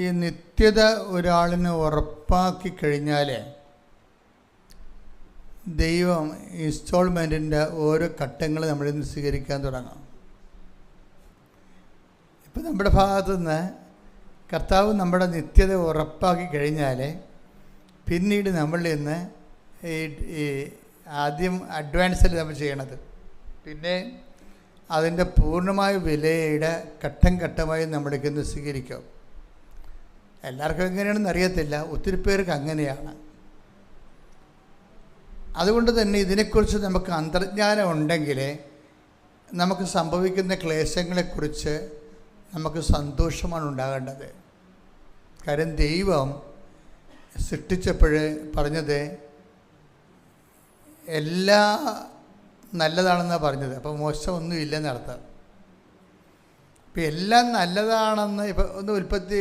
ഈ നിത്യത ഒരാളിന് ഉറപ്പാക്കി കഴിഞ്ഞാൽ ദൈവം ഇൻസ്റ്റോൾമെന്റിന്റെ ഓരോ ഘട്ടങ്ങൾ നമ്മൾ നിന്ന് സ്വീകരിക്കാൻ തുടങ്ങും. ഇപ്പം നമ്മുടെ ഭാഗത്തു നിന്ന് കർത്താവ് നമ്മുടെ നിത്യത ഉറപ്പാക്കി കഴിഞ്ഞാൽ പിന്നീട് നമ്മളിൽ നിന്ന് ഈ ആദ്യം അഡ്വാൻസിൽ നമ്മൾ ചെയ്യണത്. പിന്നെ അതിന്റെ പൂർണമായ വിലയുടെ ഘട്ടം ഘട്ടമായി സ്വീകരിക്കാം സ്വീകരിക്കും. എല്ലാവർക്കും എങ്ങനെയാണെന്ന് അറിയത്തില്ല. ഒത്തിരി പേർക്ക് അങ്ങനെയാണ്. അതുകൊണ്ട് തന്നെ ഇതിനെക്കുറിച്ച് നമുക്ക് അന്തർജ്ഞാനം ഉണ്ടെങ്കിൽ നമുക്ക് സംഭവിക്കുന്ന ക്ലേശങ്ങളെക്കുറിച്ച് നമുക്ക് സന്തോഷമാണ് ഉണ്ടാകേണ്ടത്. കാര്യം ദൈവം സൃഷ്ടിച്ചപ്പോൾ പറഞ്ഞത് എല്ലാ നല്ലതാണെന്നാണ് പറഞ്ഞത്. അപ്പോൾ മോശമൊന്നും ഇല്ലെന്ന് അർത്ഥം ഇപ്പം എല്ലാം നല്ലതാണെന്ന് ഇപ്പം ഒന്ന് ഉൽപ്പത്തി